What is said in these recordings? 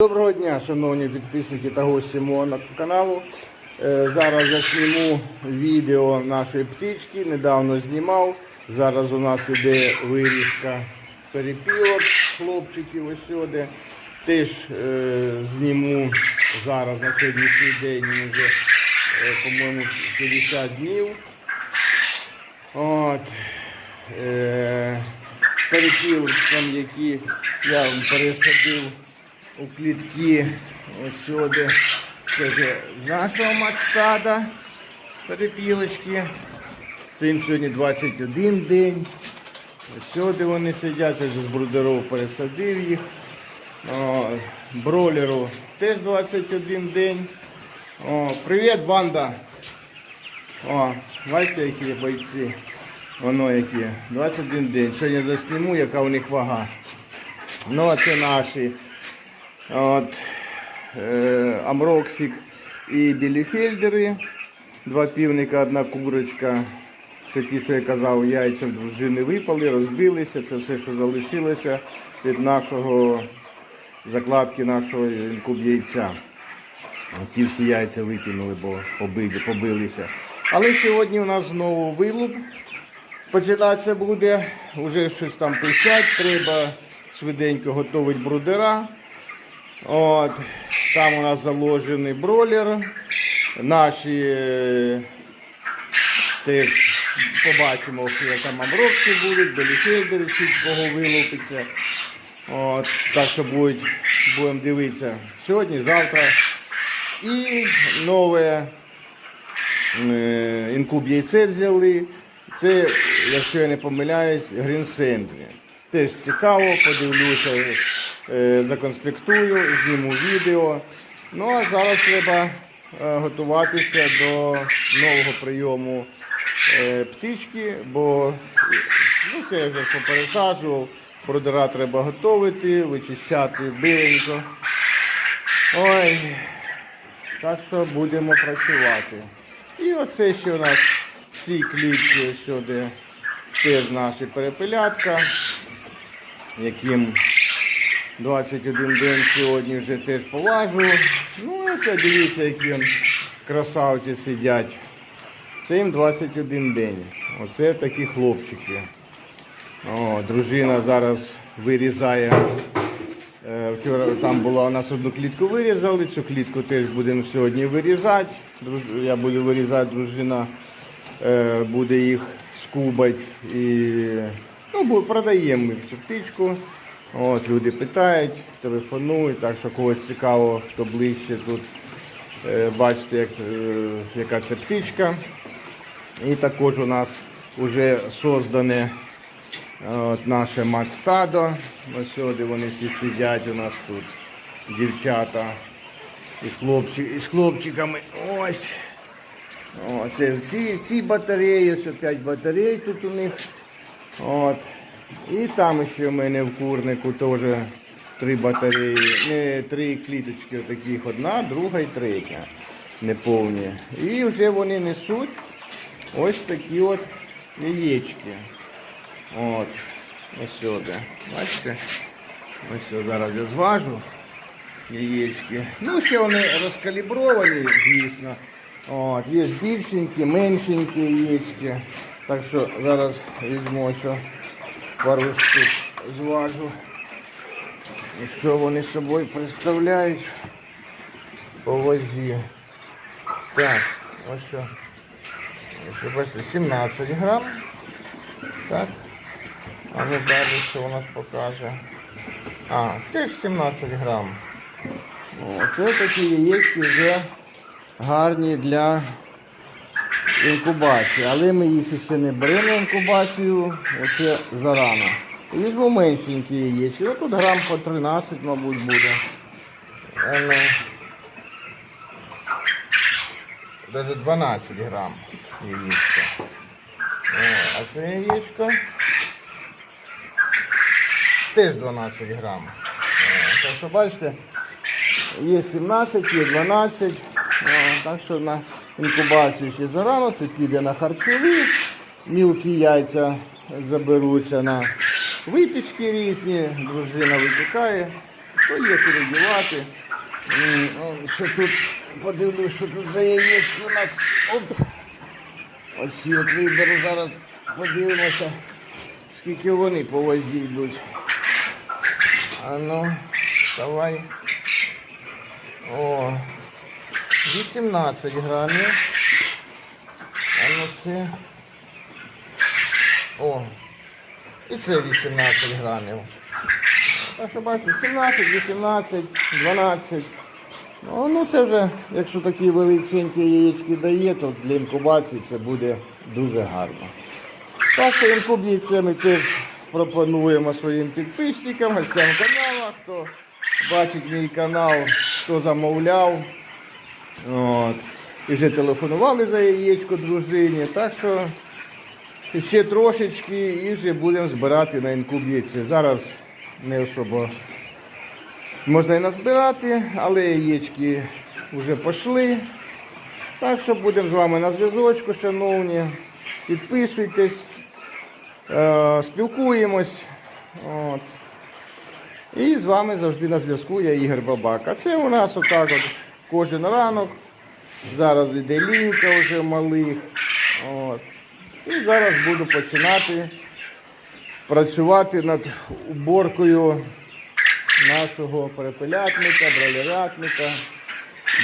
Доброго дня, шановні підписники та гості мого каналу. Е, Зараз засніму відео нашої птички. Недавно знімав. Зараз у нас іде вирізка перепілок хлопчиків ось сюди. Теж е, зніму зараз на сьогоднішній день вже, е, по-моєму, 50 днів. От. Е, перепілкам, які я вам пересадив у клітки ось сюди. Це з нашого матстада перепілочки. Це їм сьогодні 21 день. Ось сюди вони сидять, я вже з брудеров пересадив їх. Бролеру теж 21 день. О, привіт, банда! О, бачите, які бойці. Воно які. 21 день. Сьогодні засніму, яка у них вага. Ну, а це наші. От, е, Амроксик і біліфельдери. Два півника, одна курочка. Це ті, що я казав, яйця в дружини випали, розбилися. Це все, що залишилося від нашого закладки нашого інкуб яйця. Ті всі яйця викинули, бо побили, побилися. Але сьогодні у нас знову вилуп. Починатися буде, вже щось там писать, треба швиденько готувати брудера. От, там у нас заложений бролер. Наші е, теж побачимо, що там амрокси будуть, беліфельдери сільського вилупиться. От, так що будемо дивитися сьогодні, завтра. І нове е, інкуб яйце взяли. Це, якщо я не помиляюсь, Грінсендрі. Теж цікаво, подивлюся, законспектую, зніму відео. Ну а зараз треба е, готуватися до нового прийому е, птички, бо ну, це я вже попересаджував. Бродера треба готувати, вичищати биленько. Ой, так що будемо працювати. І оце ще у нас всі клітки сюди теж наші перепелятка, яким 21 день сьогодні вже теж поважу. Ну, це дивіться, які красавці сидять. Це їм 21 день. Оце такі хлопчики. О, дружина зараз вирізає. Е, Вчора там була у нас одну клітку вирізали, цю клітку теж будемо сьогодні вирізати. Я буду вирізати, дружина е, буде їх скубати і ну, продаємо цю птичку. От, люди питають, телефонують, так що когось цікаво, хто ближче тут. Е, Бачите, як, е, яка це птичка. І також у нас вже создане От наше матстадо. Ось сюди вони всі сидять у нас тут. Дівчата і хлопчик, і хлопчиками. Ось. О, ці, ці батареї, ось 5 батарей тут у них. От. І там ще в мене в курнику теж три батареї. Не, три кліточки таких, одна, друга і третя. Неповні. І вже вони несуть ось такі от яєчки. От, ось сюди. Бачите? Ось зараз я зважу яєчки. Ну, ще вони розкалібровані, звісно. От, є більшенькі, меншенькі яєчки. Так що зараз візьму ось пару штук зважу. І що вони собою представляють по вазі. Так, ось що. Ось, бачите, 17 грам. Так. А ну далі що у нас покаже. А, теж 17 грам. О, це такі яєчки вже гарні для інкубації. Але ми їх ще не беремо інкубацію, оце зарано. Візьму меншенькі яєчки. Ну, тут грам по 13, мабуть, буде. Але... Даже 12 грам яєчка. А це яєчко теж 12 грам. Так що бачите, є 17, є 12. О, Так що на інкубацію ще зарано, це піде на харчові. Мілкі яйця заберуться на випічки різні, дружина випікає. то є куди дівати. Що тут, подивлюсь, що тут за яєчки у нас. Оп. Оці от виберу зараз, подивимося, скільки вони по вазі йдуть. А ну, давай. О, 18 грамів. А ну це. О. І це 18 грамів. Так що бачите, 17, 18, 12. Ну, ну це вже, якщо такі величенькі яєчки дає, то для інкубації це буде дуже гарно. Так що інкубація ми теж пропонуємо своїм підписникам, гостям каналу, хто бачить мій канал, хто замовляв. От. І вже телефонували за яєчко дружині. Так що ще трошечки і вже будемо збирати на інкубацію. Зараз не особо можна і назбирати, але яєчки вже пішли. Так що будемо з вами на зв'язочку, шановні. Підписуйтесь, е, спілкуємось. От. І з вами завжди на зв'язку я Ігор Бабак. А це у нас отак от кожен ранок. Зараз іде лінька вже малих. От. І зараз буду починати працювати над уборкою нашого перепелятника, бролерятника.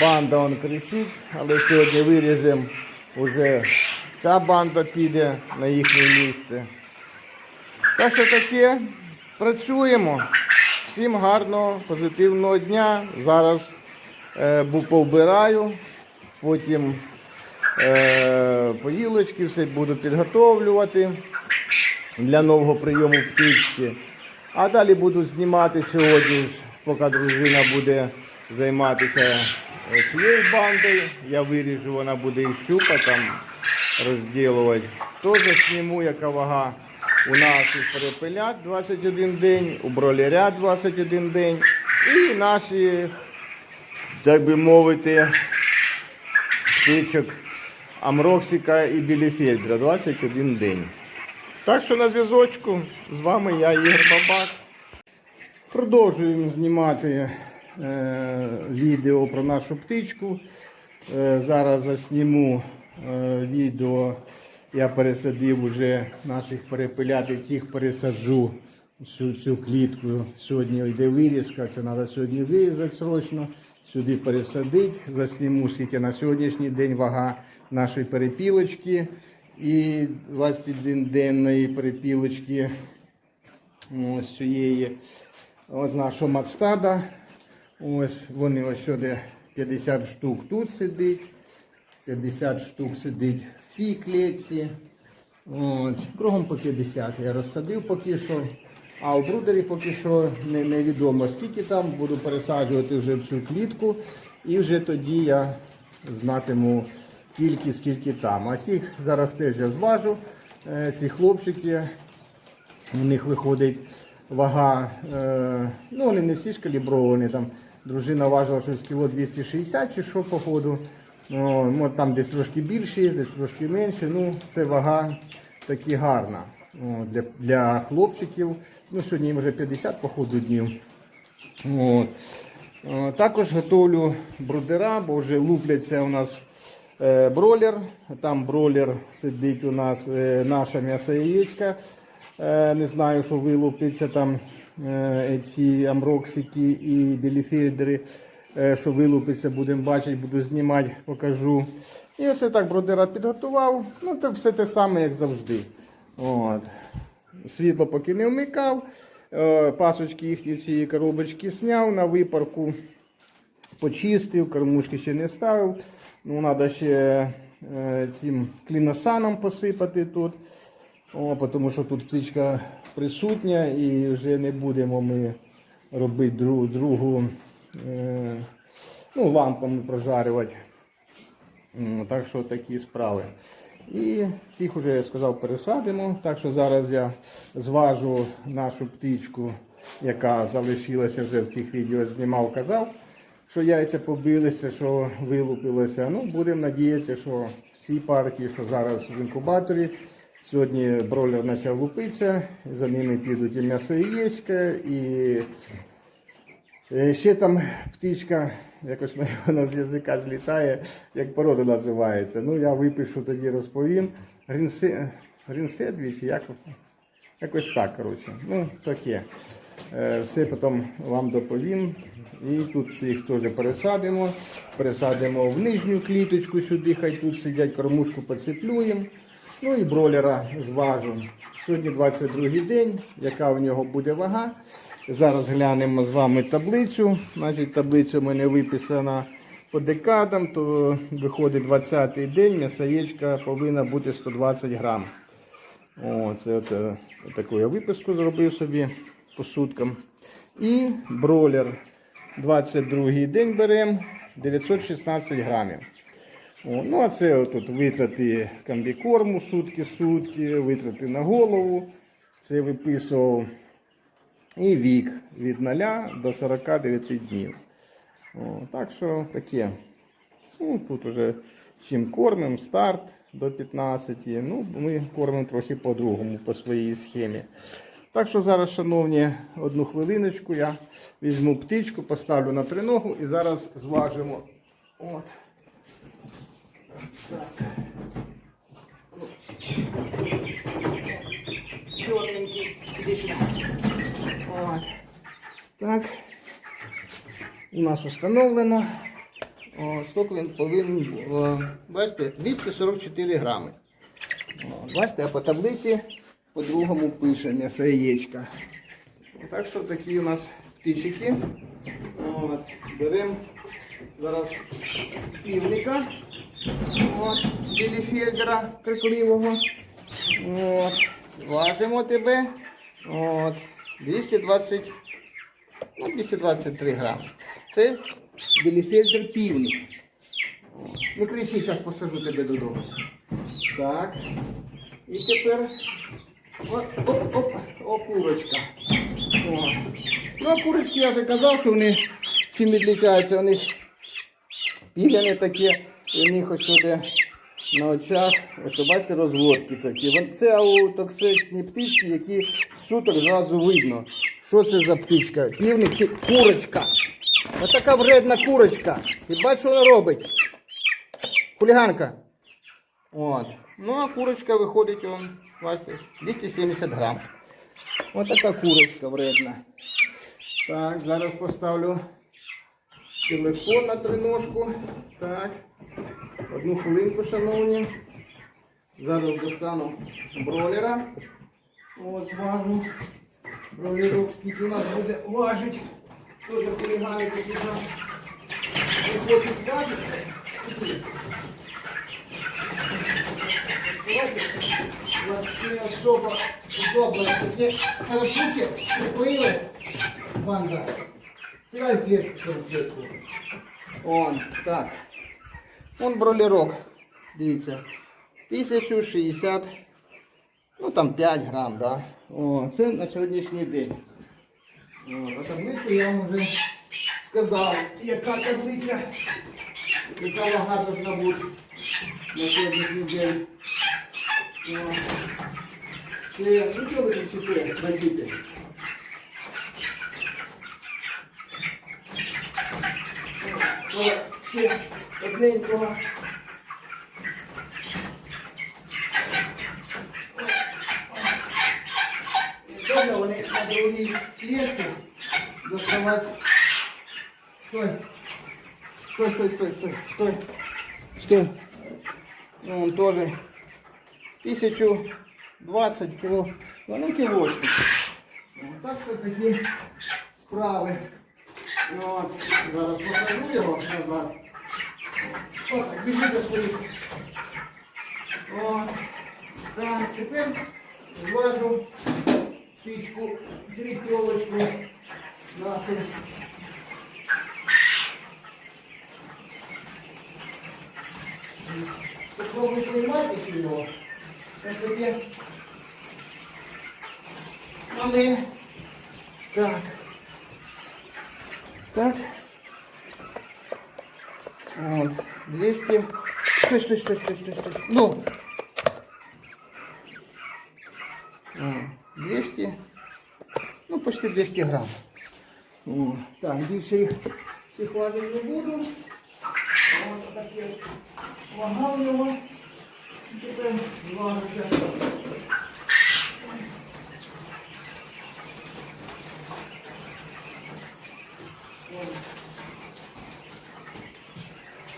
Банда он кричить, але сьогодні виріжемо вже ця банда піде на їхнє місце. Так що таке, працюємо. Всім гарного, позитивного дня. Зараз е, повбираю, потім е, поїлочки все буду підготовлювати для нового прийому птички. А далі буду знімати сьогодні, поки дружина буде займатися е, цією бандою. Я виріжу, вона буде і щупа там розділувати. Теж зніму, яка вага у наших перепелят 21 день, у броляря 21 день. І наші, так би мовити, птичок Амроксика і Біліфельдра 21 день. Так що на зв'язочку з вами я Ігор Бабак. Продовжуємо знімати е, відео про нашу птичку. Е, зараз засніму е, відео. Я пересадив уже наших перепилят цих пересаджу всю цю клітку. Сьогодні йде вирізка, це треба сьогодні вирізати срочно. Сюди пересадити, засніму скільки на сьогоднішній день вага нашої перепілочки і 21 денної перепілочки ось цієї ось нашого мацтада. Ось вони ось сюди 50 штук тут сидить, 50 штук сидить в цій клітці. От, кругом по 50 я розсадив поки що. А у брудері поки що не, невідомо скільки там, буду пересаджувати вже в цю клітку. І вже тоді я знатиму кількість, скільки там. А цих зараз теж я зважу. Е, Ці хлопчики, у них виходить вага, е, ну вони не всі ж калібровані. Там дружина важила щось кіло 260 чи що, походу. О, там десь трошки більше, десь трошки менше. Ну, це вага таки гарна для, для хлопчиків. Ну, сьогодні вже 50 походу днів. От. Е, Також готовлю брудера, бо вже лупляться у нас е, бролер. Там бролер сидить у нас е, наша м'ясо яєчка. Е, не знаю, що вилупиться там ці амроксики і біліфельдери. Е, що вилупиться, будемо бачити, буду знімати, покажу. І оце так бродера підготував. Ну, це все те саме, як завжди. От. Світло поки не вмикав. Е, Пасочки їхні цієї коробочки зняв на випарку, почистив, кормушки ще не ставив. Ну, треба ще е, цим кліносаном посипати тут. О, тому що тут птичка присутня і вже не будемо ми робити другу, другу е, ну, лампами прожарювати. Так що такі справи. І цих вже я сказав пересадимо. Так що зараз я зважу нашу птичку, яка залишилася вже в тих відео знімав, казав, що яйця побилися, що вилупилося. Ну, будемо надіятися, що в цій партії, що зараз в інкубаторі, сьогодні бройлер почав лупитися, за ними підуть і м'ясо і яєчка, і Е, Ще там птичка, якось в вона з язика злітає, як порода називається. Ну, я випишу тоді розповім. Грінсе... Як? Якось так, коротше. Ну, таке. Все потім вам доповім. І тут всіх теж пересадимо. Пересадимо в нижню кліточку сюди, хай тут сидять, кормушку поцеплюємо. Ну і бролера зважу. Сьогодні 22 день, яка у нього буде вага. Зараз глянемо з вами таблицю. Значить, таблиця у мене виписана по декадам, то виходить 20-й день, м'ясоєчка повинна бути 120 грам. О, це от, е, таку я виписку зробив собі по суткам. І бролер 22-й день беремо 916 грамів. О, ну, а це тут витрати комбікорму сутки сутки, витрати на голову. Це виписував і вік від 0 до 49 днів. О, так що таке. Ну, тут уже чим кормимо, старт до 15. Ну, ми кормимо трохи по-другому, по своїй схемі. Так що зараз, шановні, одну хвилиночку я візьму птичку, поставлю на триногу і зараз зважимо. От. Так. Чорненький. От. Так. У нас встановлено. О, скільки він повинен, о, бачите, 244 грами. О, бачите, а по таблиці по-другому пише м'ясо яєчка. Так що такі у нас птички. От, беремо зараз півника. Біліфельдера крикливого. От, важимо тебе. От, 220, ну, 223 грами. Це біліфельдер півник. Не кричи, зараз посажу тебе додому. Так. І тепер оп, оп, оп, о. Ну, а курочки я вже казав, що вони чим відлічаються, у них піляни такі, і у них ось буде на очах, ось бачите, розводки такі. Це аутоксичні птички, які суток зразу видно. Що це за птичка? Півник чи курочка? Ось така вредна курочка. І бачиш, що вона робить? Хуліганка. От. Ну, а курочка виходить, он, бачите, 270 грам. Ось така курочка вредна. Так, зараз поставлю телефон на триножку. Так. Одну хвилинку, шановні. Зараз достану бролера. От зважу. Бролерок скільки у нас буде важить. Тоже хулігани такі там не хочуть важити. Вообще особо удобно. Таке хорошуче приплили банда. Сідай в клетку, в клетку. Он, так. Он бролерок. Дивіться. 1060, ну там 5 грам, да? О, це на сьогоднішній день. О, а таблицю я вам вже сказав, яка таблиця, яка вага должна бути на сьогоднішній день. О. Це, ну що ви кричите, бандити? Ще одненького. Добре, вони на другій клітці доставати. Стой. Стой, стой, стой, стой, стой. Стой. Ну, он тоже 1020 кіло. Вони кілошники. От Так що такі справи. Ну, от, зараз посажу його назад. Отак, біжи до своїх. От. Так, тепер зважу птичку, тріпьовочку нашу. Попробуй приймати його. Так тоді. Вони. Так. Так. Вот. 200. Стой, стой, стой, стой, стой, стой. Ну. О, 200. Ну, почти 200 грамм. О, так, більше їх цих важень не буду. Ось таке вага в нього. Тепер зважиться.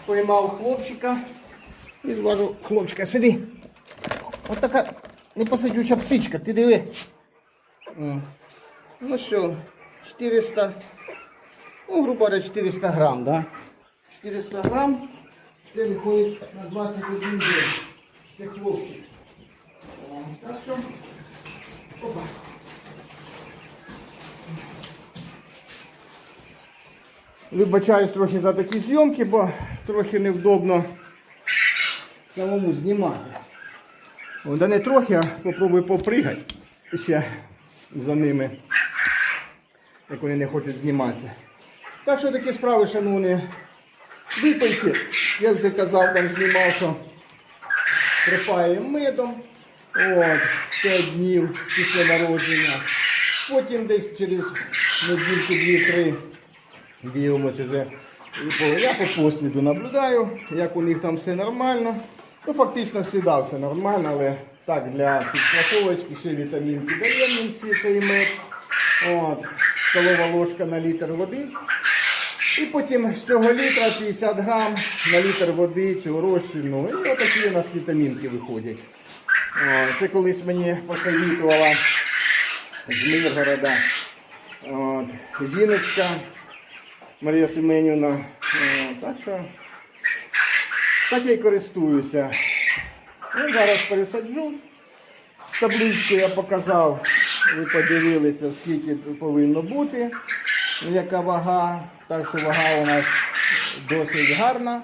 Поймав хлопчика і зважу хлопчика, сиди. Ось така непосидюча птичка, ти диви. Ну що, 400, ну, грубо говоря, 400 грам, да? 400 грам, це виходить на 21 день. Це хлопчик. Так опа. Вибачаюсь трохи за такі зйомки, бо трохи невдобно самому знімати. О, да не трохи, а попробуй попригати ще за ними, як вони не хочуть зніматися. Так що такі справи, шановні, випийки. Я вже казав, там знімав, що припає медом. От, 5 днів після народження. Потім десь через недільку, дві-три дивимося вже. Я по посліду наблюдаю, як у них там все нормально. Ну, фактично завжди все нормально, але так, для підстраховочки ще вітамінки даємо ці- цей мед. От, столова ложка на літр води. І потім з цього літра 50 грам на літр води цього розчину. І отакі у нас вітамінки виходять. Це колись мені посовітувала з Миргорода. От, жіночка Марія Семенівна. Так що так я й користуюся. Ну, зараз пересаджу. Табличку я показав. Ви подивилися, скільки повинно бути, яка вага. Так що вага у нас досить гарна.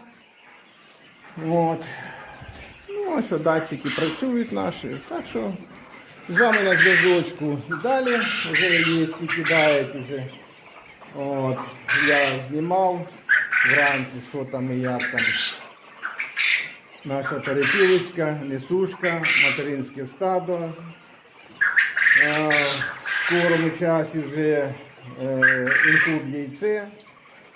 От. Ну, що датчики працюють наші. Так що з на зв'язочку і далі вже є, кидають вже. От, я знімав вранці, що там і як там. Наша перепілочка, несушка, материнське стадо. А, В скорому часі вже е, інкуб яйце.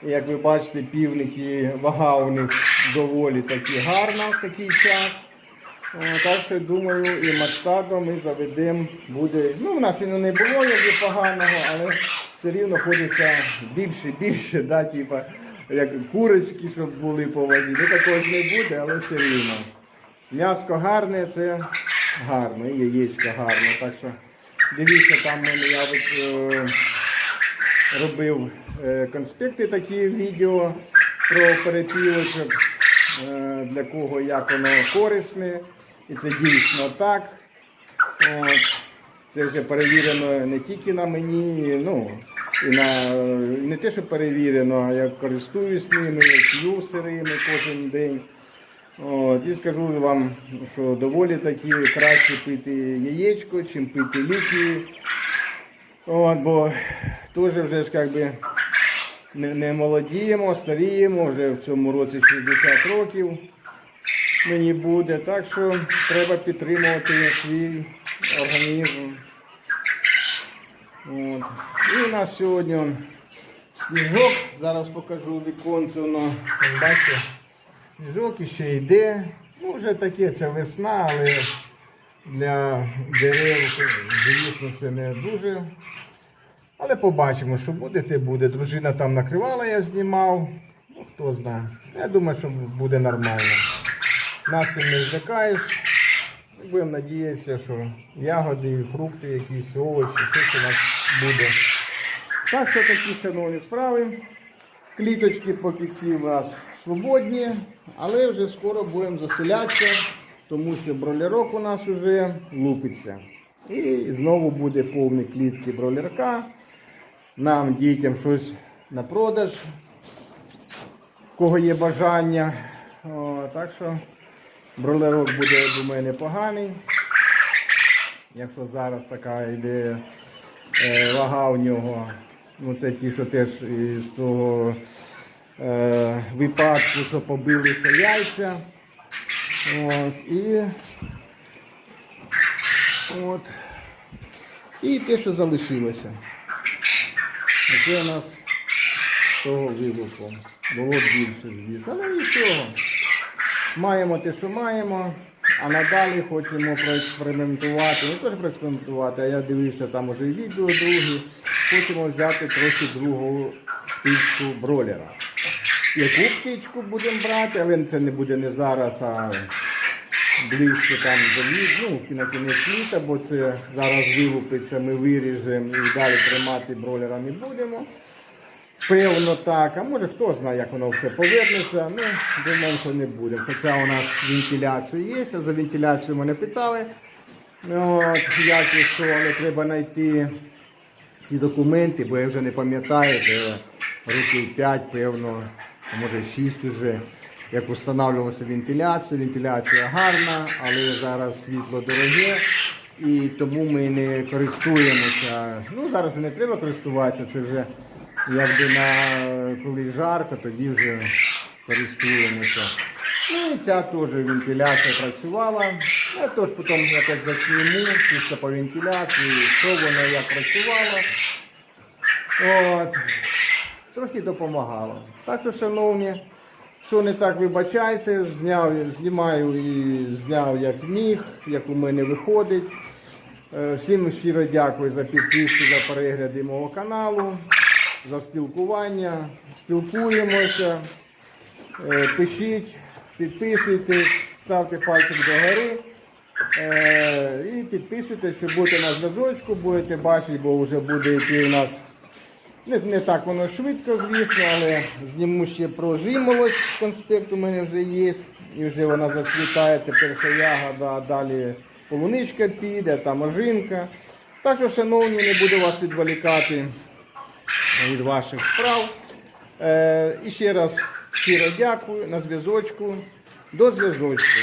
Як ви бачите, півники, вага у них доволі таки гарна в такий час. Так що думаю, і мастадо ми заведемо буде. Ну, в нас і не було якби поганого, але все рівно ходиться більше, більше, да, типа, як курочки, щоб були по вазі. Ну такого ж не буде, але все рівно. М'яско гарне, це гарно, і яєчко гарне. Так що дивіться, там мене я е, робив е, конспекти такі відео про перепілочок, е, для кого як воно корисне. І це дійсно так. От. Це вже перевірено не тільки на мені, ну, і на не те, що перевірено, а я користуюсь ними, п'ю сирими кожен день. От, і скажу вам, що доволі таки краще пити яєчко, чим пити ліки. От, бо теж вже ж як би не, не молодіємо, старіємо, вже в цьому році 60 років мені буде. Так що треба підтримувати свій організм. От. І у нас сьогодні сніжок, зараз покажу віконце, воно, бачите, сніжок іще йде. Ну, вже таке, це весна, але для дерев, звісно, це не дуже. Але побачимо, що буде, те буде. Дружина там накривала, я знімав. Ну, хто знає. Я думаю, що буде нормально. Нас не злякаєш. Будемо надіятися, що ягоди, фрукти, якісь овочі, щось у нас буде. Так що такі шановні справи. Кліточки поки ці у нас свободні, але вже скоро будемо заселятися, тому що бролерок у нас вже лупиться. І знову буде повний клітки бролерка. Нам, дітям, щось на продаж, в кого є бажання. О, так що бролерок буде, я думаю, непоганий. Якщо зараз така йде е, вага у нього, ну це ті, що теж із того е, випадку, що побилися яйця. От, і, от, і те, що залишилося. Це у нас того вилупу. Було більше, звісно. Але нічого. Маємо те, що маємо, а надалі хочемо проекспериментувати. Не теж проекспериментувати, а я дивився там уже і відео другі. Хочемо взяти трохи другу птичку бролера. Яку птичку будемо брати, але це не буде не зараз, а ближче там до літ, ну, на кінець літа, бо це зараз вилупиться, ми виріжемо і далі тримати бролера не будемо. Певно так, а може хто знає, як воно все повернеться. Ну, думаю, що не будемо. Хоча у нас вентиляція є, за вентиляцію мене питали. От, як і що, але треба знайти ці документи, бо я вже не пам'ятаю, років 5, певно, може 6 уже, як встановлювалася вентиляція. Вентиляція гарна, але зараз світло дороге. І тому ми не користуємося. Ну, зараз і не треба користуватися, це вже якби на коли жарко, тоді вже користуємося. Ну і ця теж вентиляція працювала. Я теж потім якось засніму, чисто по вентиляції, що воно як працювало. От. Трохи допомагало. Так що, шановні, що не так вибачайте, зняв, знімаю і зняв як міг, як у мене виходить. Е, Всім щиро дякую за підписку, за перегляди мого каналу, за спілкування. Спілкуємося. Е, Пишіть, підписуйтесь, ставте пальчик догори. Е, І підписуйтесь, що будете на зв'язочку, будете бачити, бо вже буде йти у нас. Не, не так воно швидко, звісно, але зніму ще прожимовость. Конспект у мене вже є. І вже вона зацвітає, це перша ягода, а далі полуничка піде, там ожинка. Так що, шановні, не буду вас відволікати від ваших справ. Е, і ще раз щиро дякую на зв'язочку. До зв'язочку.